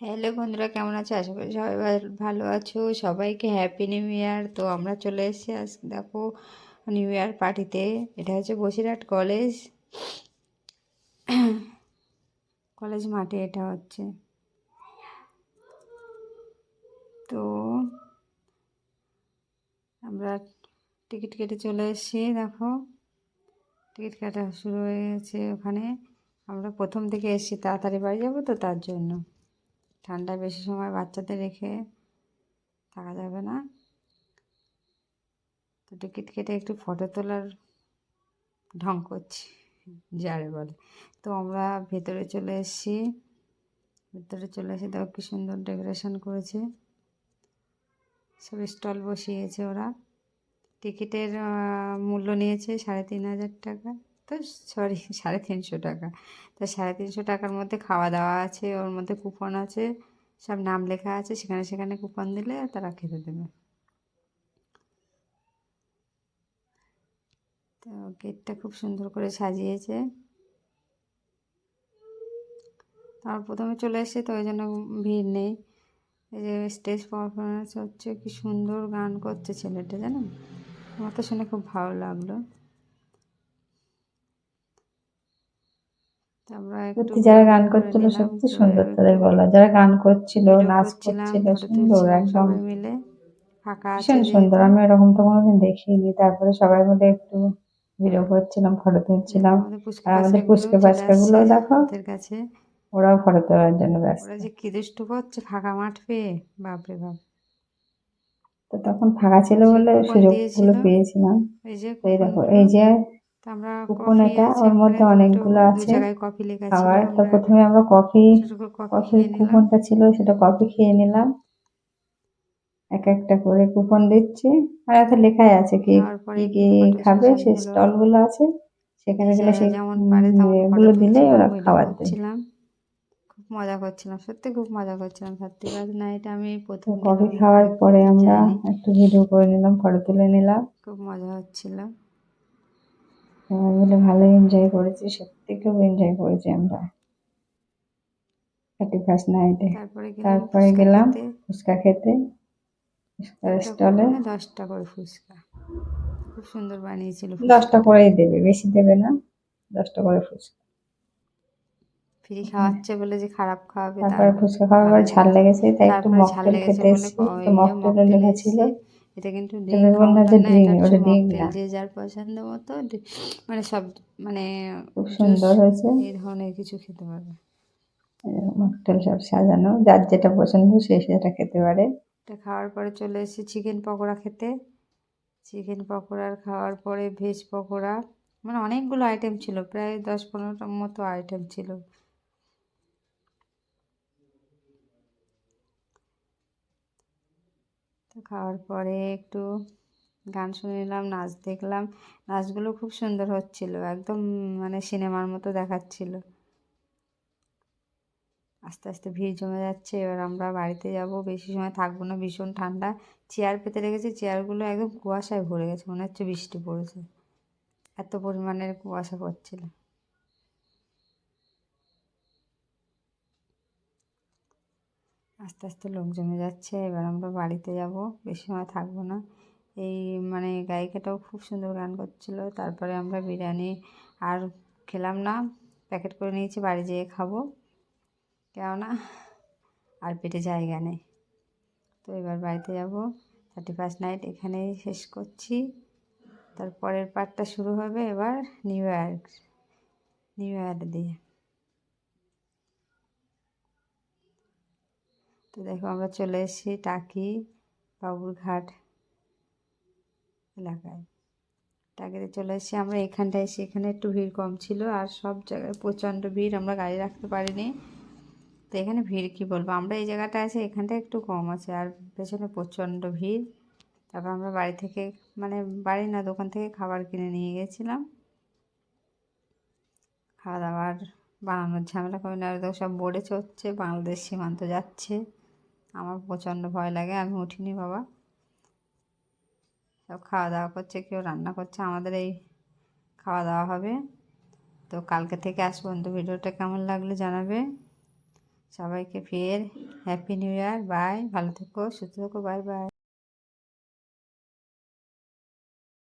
Hello বন্ধুরা, কেমন আছো? আশা করি সবাই ভাল- আছো। সবাইকে হ্যাপি নিউ ইয়ার তো আমরা চলে এসেছি আজ দেখো নিউ ইয়ার পার্টিতে এটা হচ্ছে বসিরহাট কলেজ। কলেজ মাঠে এটা হচ্ছে। তো আমরা টিকিট কেটে চলে এসেছি, দেখো। টিকিট কাটা শুরু হয়ে গেছে ওখানে। আমরা প্রথম থেকে এসেছি, তাড়াতাড়ি বাড়ি যাব তো তার জন্য। ঠান্ডায় বেশি সময় বাচ্চাদের রেখে থাকা যাবে না। তো টিকিট কেটে একটু ফটো তোলার ঢং করছি, যারে বলে। তো আমরা ভেতরে চলে এসেছি। ভেতরে চলে এসে দেখো কি সুন্দর ডেকোরেশন করেছে। সব স্টল বসিয়েছে ওরা। টিকিটের মূল্য নিয়েছে সাড়ে তিন হাজার টাকা। তো সরি, সাড়ে তিনশো টাকা। তা সাড়ে তিনশো টাকার মধ্যে খাওয়া দাওয়া আছে, ওর মধ্যে কুপন আছে, সব নাম লেখা আছে, সেখানে সেখানে কুপন দিলে তারা খেতে দেবে। তো গেটটা খুব সুন্দর করে সাজিয়েছে। তার প্রথমে চলে এসেছে, তো ওই জন্য ভিড় নেই। এই যে স্টেজ পারফরমেন্স হচ্ছে, কি সুন্দর গান করছে ছেলেটা, জানো? আমার তো শুনে খুব ভালো লাগল তো আমরা একটু সত্যি যারা গান করছিল সত্যি সুন্দর তাদের গলা। যারা গান করছিল নাচ করছিল সুন্দর একদম মিলে ভীষণ সুন্দর। আমি এরকম তো কোনোদিন দেখিনি। তারপরে সবাই মিলে একটু ভিডিও করছিলাম ফটো তুলছিলাম। আর আমাদের পাচকাগুলোও পুচকে বাচ্চাগুলো দেখো ওদের কাছে। ওরাও ফটো তোলার জন্য ব্যস্ত। ওরা যে কি দুষ্টু করছে ফাঁকা মাঠ পেয়ে বাপরে বাপ। তো তখন ফাঁকা ছিল বলে কুপন সুযোগগুলো পেয়েছিলাম। এই যে দেখো এই যে আমরা কুপন এটা, ওর মধ্যে অনেকগুলো আছে। খাবার তো প্রথমে আমরা কফি কফি কফির কুপনটা ছিল সেটা কফি খেয়ে নিলাম। এক একটা করে কুপন দিচ্ছি। আর এত লেখাই আছে কি কি খাবে সে সেই হলো। স্টলগুলো আছে। সেখানে গেলে সেই উম, এগুলো তুলছিলাম, ওরা খাবার দেয়। খুব মজা করছিলাম সত্যি খুব মজা করছিলাম সত্যি কথা না এটা আমি প্রথম কফি খাওয়ার পরে আমরা। একটু ভিডিও করে নিলাম ফটো তুলে নিলাম। খুব মজা হচ্ছিল। মিলে ভালোই এনজয় করেছি সত্যি খুব এনজয় করেছি আমরা। থার্টি ফার্স্ট নাইটে তারপরে গেলাম ফুচকা খেতে। স্টলে দশটা করে ফুচকা। খুব সুন্দর বানিয়েছিল দশটা করেই দেবে বেশি দেবে না দশটা করে ফুচকা। ফ্রি খাওয়াচ্ছে বলে যে খারাপ খাওয়াবে তারপরে ফুচকা খাওয়ার পর ঝাল লেগেছে তাই একটু মকটেল খেতে এসেছি মকটেলও mocktail লেখা এসছে। ছিল এটা কিন্তু। যে যার পছন্দ মতো মানে সব মানে খুব সুন্দর হয়েছে। এই ধরনের কিছু খেতে পারবে। মকটেল সব সাজানো যার যেটা পছন্দ সে সেটা খেতে পারে। এটা খাওয়ার পরে চলে এসেছি চিকেন পকোড়া খেতে। চিকেন পকোড়ার খাওয়ার পরে ভেজ পকোড়া মানে অনেকগুলো আইটেম ছিল প্রায় দশ পনেরোটার মতো আইটেম ছিল। খাওয়ার পরে একটু গান শুনে নিলাম, নাচ দেখলাম। নাচগুলো খুব সুন্দর হচ্ছিল, একদম মানে সিনেমার মতো দেখাচ্ছিল। আস্তে আস্তে ভিড় জমে যাচ্ছে, এবার আমরা বাড়িতে যাব। বেশি সময় থাকব না, ভীষণ ঠান্ডা। চেয়ার পেতে রেখেছি চেয়ারগুলো একদম কুয়াশায় ভরে গেছে, মনে হচ্ছে বৃষ্টি পড়েছে। এত পরিমাণের কুয়াশা পড়ছিল। আস্তে আস্তে লোক জমে যাচ্ছে, এবার আমরা বাড়িতে যাব, বেশি সময় থাকব না। এই মানে গায়িকাটাও খুব সুন্দর গান করছিল, তারপরে আমরা বিরিয়ানি আর খেলাম না, প্যাকেট করে নিয়েছি, বাড়ি যেয়ে খাব। কেননা আর পেটে জায়গা নেই। তো এবার বাড়িতে যাব থার্টি ফার্স্ট নাইট এখানেই শেষ করছি। তারপরের পার্টটা শুরু হবে এবার নিউ ইয়ার নিউ ইয়ার দিয়ে তো দেখো আমরা চলে এসেছি টাকি বাবুরঘাট এলাকায়। টাকিতে চলে এসেছি, আমরা এখানটায় এসে এখানে একটু ভিড় কম ছিল আর সব জায়গায় প্রচণ্ড ভিড়, আমরা গাড়ি রাখতে পারিনি। তো এখানে ভিড় কি বলব? আমরা এই জায়গাটা আছে এখানটা একটু কম আছে আর পেছনে প্রচণ্ড ভিড়। তারপর আমরা বাড়ি থেকে মানে বাড়ি না, দোকান থেকে খাবার কিনে নিয়ে গেছিলাম। খাওয়া দাওয়ার বানানোর ঝামেলা করে না সব বোর্ডে চড়ছে, বাংলাদেশ সীমান্ত যাচ্ছে। আমার প্রচণ্ড ভয় লাগে, আমি উঠিনি বাবা। সব খাওয়া দাওয়া করছে, কেউ রান্না করছে, আমাদের এই খাওয়া দাওয়া হবে। তো কালকে থেকে আস পর্যন্ত ভিডিওটা কেমন লাগল জানাবে। সবাইকে ফের হ্যাপি নিউ ইয়ার বাই ভালো থেকো, সুস্থ থেকো বাই বাই